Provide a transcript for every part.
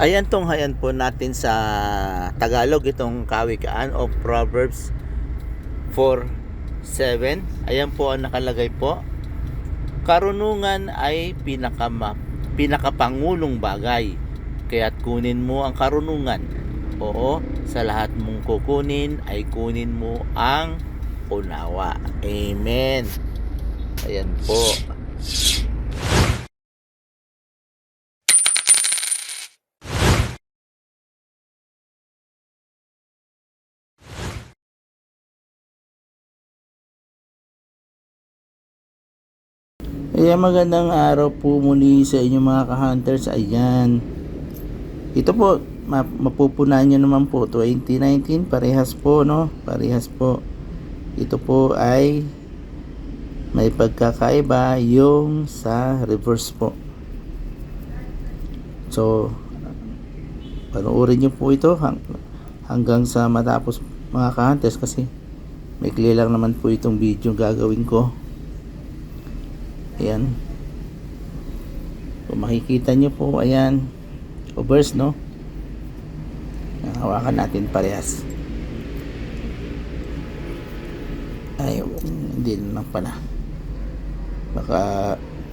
Ayan tunghayan po natin sa Tagalog itong kawikaan o Proverbs 4:7. Ayan po ang nakalagay po. Karunungan ay pinakama, pinakapangulong bagay. Kaya't kunin mo ang karunungan. Oo, sa lahat mong kukunin ay kunin mo ang unawa. Amen. Ayan po. Ayan, magandang araw po muli sa inyong mga ka-hunters. Ayan. Ito po, ma- mapupunan nyo naman po 2019. Parehas po, no? Parehas po. Ito po ay may pagkakaiba yung sa reverse po. So, panoorin nyo po ito hang- hanggang sa matapos mga ka-hunters kasi may lang naman po itong video gagawin ko. Ayan. Kung makikita nyo po, ayan. Overs, no? Hawakan natin parehas. Ay, hindi naman pala. Baka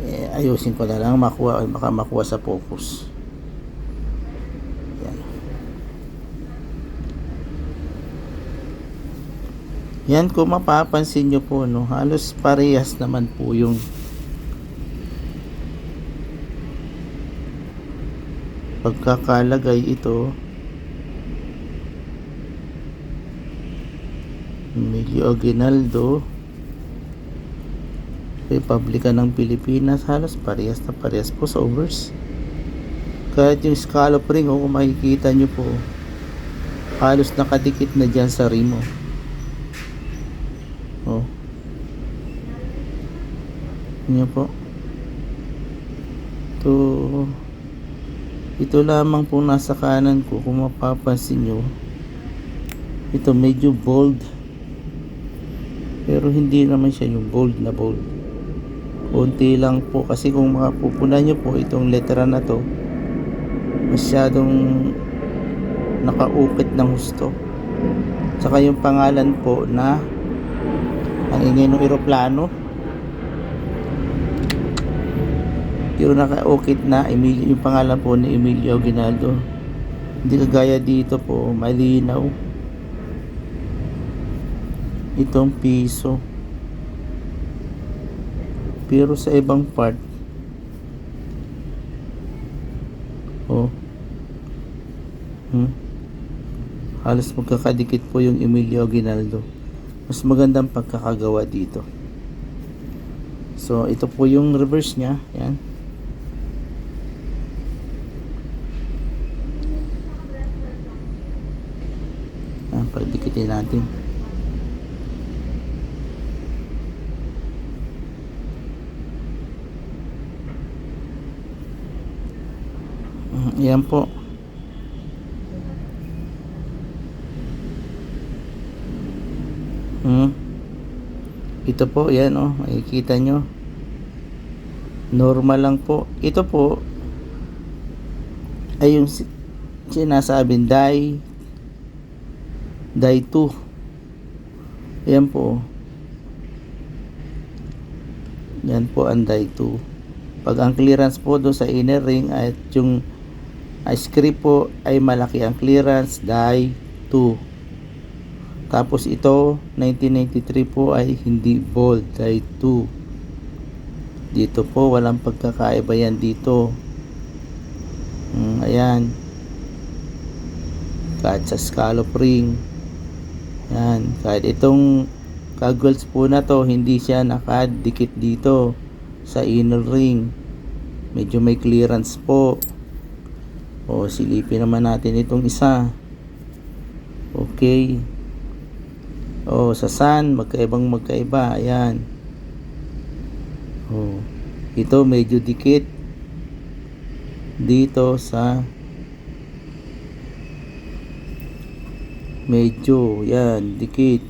eh, ayusin ko na lang makuha, baka makuha sa focus. Yan. Yan kung mapapansin nyo po, no, halos parehas naman po yung pagkakalagay ito. Emilio Aguinaldo Republika ng Pilipinas halos parehas na parehas po sa overs. Kahit yung scallop ring oh, kung makikita nyo po halos nakadikit na dyan sa rimo. Oh. Yun po. Ito ito lamang po nasa kanan ko kung mapapansin nyo. Ito medyo bold. Pero hindi naman siya yung bold na bold. Konti lang po. Kasi kung makapupunan nyo po itong letra na to masyadong nakaukit ng husto. Saka yung pangalan po na ang ingay ng eroplano yung nakaukit na Emilio, yung pangalan po ni Emilio Aguinaldo. Hindi kagaya dito po malinaw. Itong piso. Pero sa ibang part oh hmm, halos magkakadikit po yung Emilio Aguinaldo. Mas magandang pagkakagawa dito. So ito po yung reverse nya yan pagdikitin natin. Mm, Yan po. Hmm. Ito po, yan oh, makikita nyo. Normal lang po. Ito po, ay yung si- sinasabing die die 2 yan po. Yan po ang die 2 pag ang clearance po doon sa inner ring at yung ay script po ay malaki ang clearance die 2 tapos ito 1993 po ay hindi bold die 2 dito po walang pagkakaiba yan dito. Mm, ayan. Kahit sa scallop ring yan. Kahit itong goggles po na to hindi siya nakadikit dito sa inner ring. Medyo may clearance po. O silipin naman natin itong isa. Okay. O sa sun magkaibang magkaiba. Ayan. O ito medyo dikit dito sa medyo yan dikit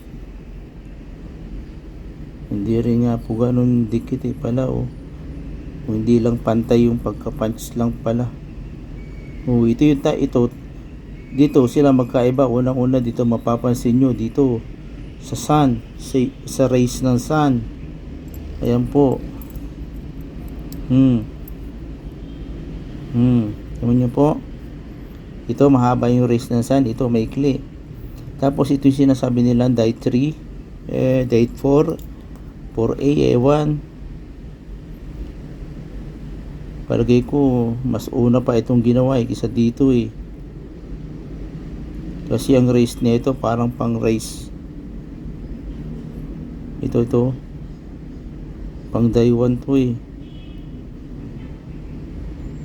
hindi rin nga po ganun dikit eh pala oh hindi lang pantay yung pagka punch lang pala Oh, ito yung ta ito dito sila magkaiba. Unang-una dito mapapansin nyo dito sa sun, sa, sa rays ng sun. Ayan po. Hmm. Hmm. Tingnan nyo po. Ito mahaba yung rays ng sun. Ito maikli. Tapos ito yung sinasabi nila date 3, eh, date 4, 4A, A1. Palagay ko, mas una pa itong ginawa eh, kisa dito eh. Kasi ang race nito parang pang race. Ito, ito. Pang day 1 to eh.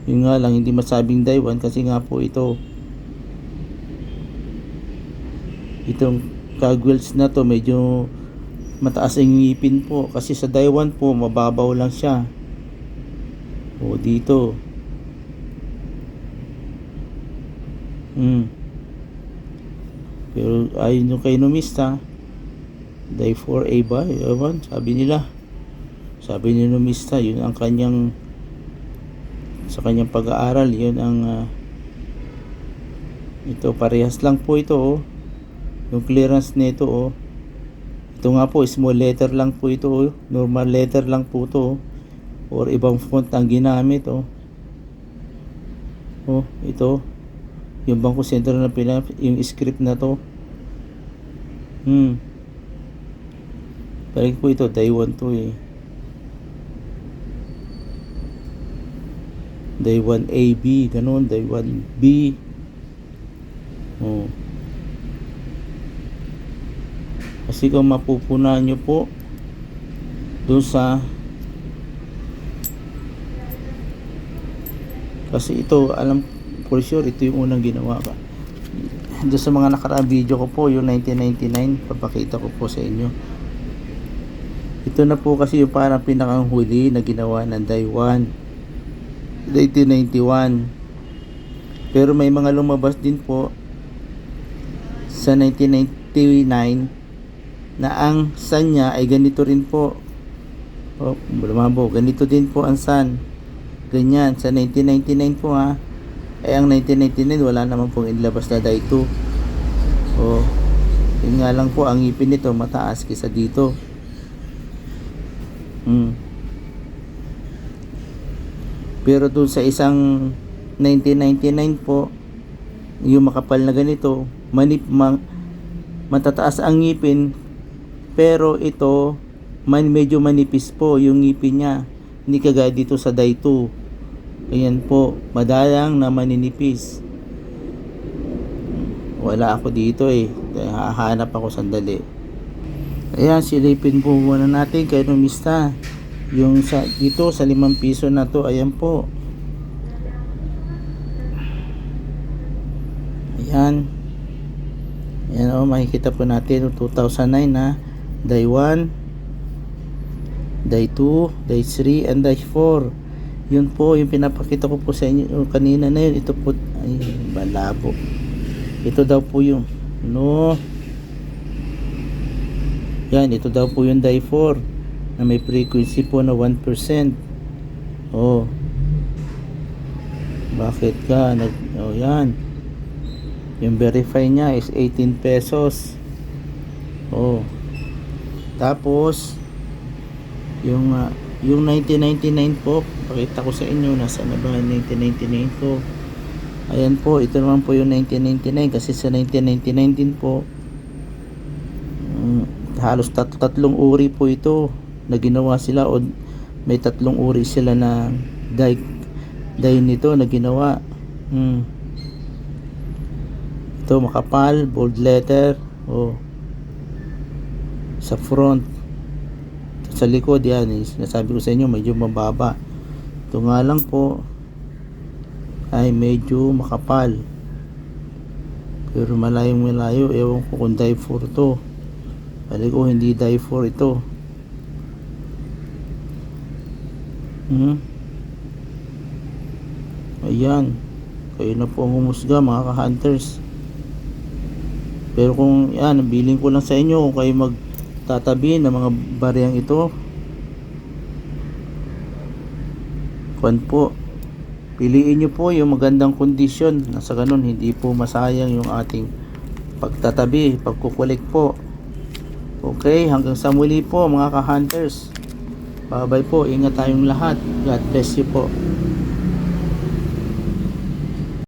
Yun nga lang, hindi masabing day 1 kasi nga po ito. Itong cogwheels na to medyo mataas ang ngipin po. Kasi sa 1 po, mababaw lang siya. O dito. Hmm. Pero ayon yung kay numista, day 4A ba? Ewan, sabi nila. Sabi ni numista, yun ang kanyang sa kanyang pag-aaral, yun ang ah, ito parehas lang po ito oh. Yung clearance nito oh. Ito nga po, small letter lang po ito oh. Normal letter lang po ito oh. Or ibang font ang ginamit oh. Oh, ito. Yung Bangko Sentro na pinap yung script na to. Hmm. Balik po ito, day 1 to eh. Day 1 AB, ganun, day 1 B. Oh. Kasi kung mapupunan nyo po doon sa kasi ito alam for sure ito yung unang ginawa ka doon sa mga nakaraang video ko po yung 1999 papakita ko po sa inyo. Ito na po kasi yung parang pinakang huli na ginawa ng Daiwan 1991 pero may mga lumabas din po sa 1999 na ang sun niya ay ganito rin po. Oh, lumabo ganito din po ang sun ganyan sa 1999 po ha? Eh ang 1999 wala naman pong inilabas na dye 2 oh yun nga lang po ang ngipin nito mataas kisa dito. Hmm. pero dun sa isang 1999 po yung makapal na ganito manip mang, matataas ang ngipin pero ito man medyo manipis po yung ngipin niya hindi kagaya dito sa dye 2 Ayan po, madalang na maninipis. Wala ako dito eh. Hahanap ako sandali. Ayan, silipin po muna natin kay Numista. Yung sa, dito sa limang piso na to, ayan po. Ayan. Ayan o, oh, makikita po natin 2009 na day 1, day 2, day 3, and day 4 yun po yung pinapakita ko po sa inyo kanina na yun. Ito po ay malabo. Ito daw po yung no. Yan ito daw po yung die 4 na may frequency po na 1% oh. Bakit ka? Nag oh yan. Yung verify niya is 18 pesos. Oh tapos yung uh, yung 1999 po pakita ko sa inyo nasa na ba 1999 po ayan po ito naman po yung 1999 kasi sa 1999 din po um, halos tat tatlong uri po ito na ginawa sila o may tatlong uri sila na dye, dye nito na ginawa hmm. ito makapal bold letter oh sa front. Sa likod yan eh, sinasabi ko sa inyo medyo mababa. Ito nga lang po ay medyo makapal. Pero malayong malayo ewan ko kung die 4 to. Bali ko hindi die 4 ito. Hmm? Ayan. Kayo na po ang humusga mga ka-hunters. Pero kung yan, billing ko lang sa inyo kung kayo mag tatabi ng mga bariyang ito kwan po Piliin nyo po yung magandang kondisyon na sa ganun hindi po masayang yung ating pagtatabi, pagkukulik po. Okay, hanggang sa muli po mga ka-hunters. Bye-bye po, ingat tayong lahat. God bless you po.